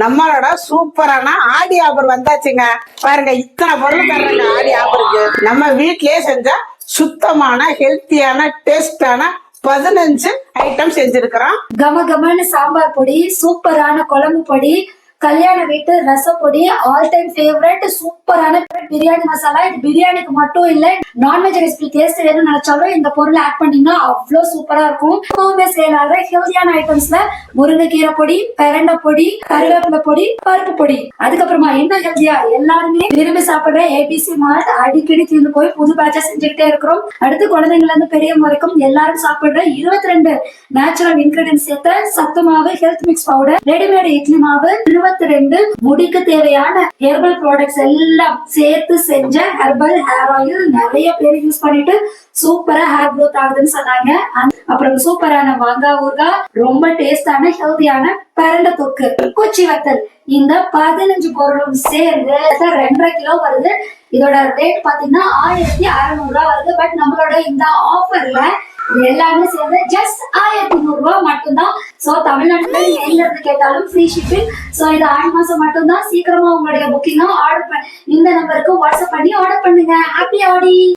நம்மளோட சூப்பரான ஆடி ஆஃபர் வந்தாச்சுங்க. பாருங்க இத்தனை பொருள் தர்றாங்க ஆடி ஆஃபருக்கு நம்ம வீட்லயே செஞ்சா சுத்தமான ஹெல்த்தியான டேஸ்டான பதினஞ்சு ஐட்டம் செஞ்சிருக்கிறோம். கம கமன்னு சாம்பார் பொடி சூப்பரான குழம்பு பொடி கல்யாண வீட்டு ரசப்பொடி ஆல் டைம் ஃபேவரட் சூப்பரான பிரியாணி மசாலா. இது பிரியாணிக்கு மட்டும் இல்லை நான்வெஜ் ரெசிபி டேஸ்ட் வேணும்னு நினைச்சாலும் இந்த பொருளை ஆட் பண்ணீங்கன்னா அவ்வளோ சூப்பரா இருக்கும். எப்பவுமே சேல் ஹெல்தியான ஐட்டம்ஸ்ல முருங்கைக்கீரை பொடி பெரண்டை பொடி கருவேப்பிலை பொடி பருப்பு பொடி. அதுக்கப்புறமா இன்னும் ஹெல்தியா எல்லாருமே விரும்பி சாப்பிடுற ஏபிசி மார்ட் அடிக்கடி தீர்ந்து போய் புது பேட்சா செஞ்சுக்கிட்டே இருக்கிறோம். அடுத்து குழந்தைங்கள்ல இருந்து பெரியவங்க வரைக்கும் எல்லாரும் சாப்பிடுற இருபத்தி ரெண்டு நேச்சுரல் இன்கிரீடியன்ஸ் சேர்த்த சத்து மாவு health mix powder readymade idli மாவு இருபத்தி ரெண்டு முடிக்கு தேவையான ஹெர்பல் ப்ராடக்ட்ஸ் எல்லாம் சேர்த்து செஞ்ச ஹெர்பல் ஹேர் ஆயில் நிறைய பேர் யூஸ் பண்ணிட்டு சூப்பரா ஹேர் க்ரோத் ஆகுதுன்னு சொன்னாங்க. அப்புறம் சூப்பரான மாங்காய் ஊறுகாய் ரொம்ப டேஸ்டான ஹெல்தியான பரண்ட தொக்கு கொச்சி வத்தல். இந்த பதினஞ்சு பொருளும் சேர்ந்து ரெண்டரை கிலோ வருது. இதோட ரேட் பாத்தீங்கன்னா ஆயிரத்தி அறுநூறு ரூபா வருது. பட் நம்மளோட இந்த ஆஃபர்ல எல்லாமே சேர்ந்து ஜஸ்ட் ஆயிரத்தி நூறு ரூபா மட்டும்தான். சோ தமிழ்நாட்டுல நீங்க எங்க இருந்து கேட்டாலும் ஃப்ரீ ஷிப்பிங் சோ இது ஆறு மாசம் மட்டும்தான். சீக்கிரமா உங்களுடைய புக்கிங்கும் ஆர்டர் பண்ணி இந்த நம்பருக்கு வாட்ஸ்அப் பண்ணி ஆர்டர் பண்ணுங்க. ஹாப்பி ஆடி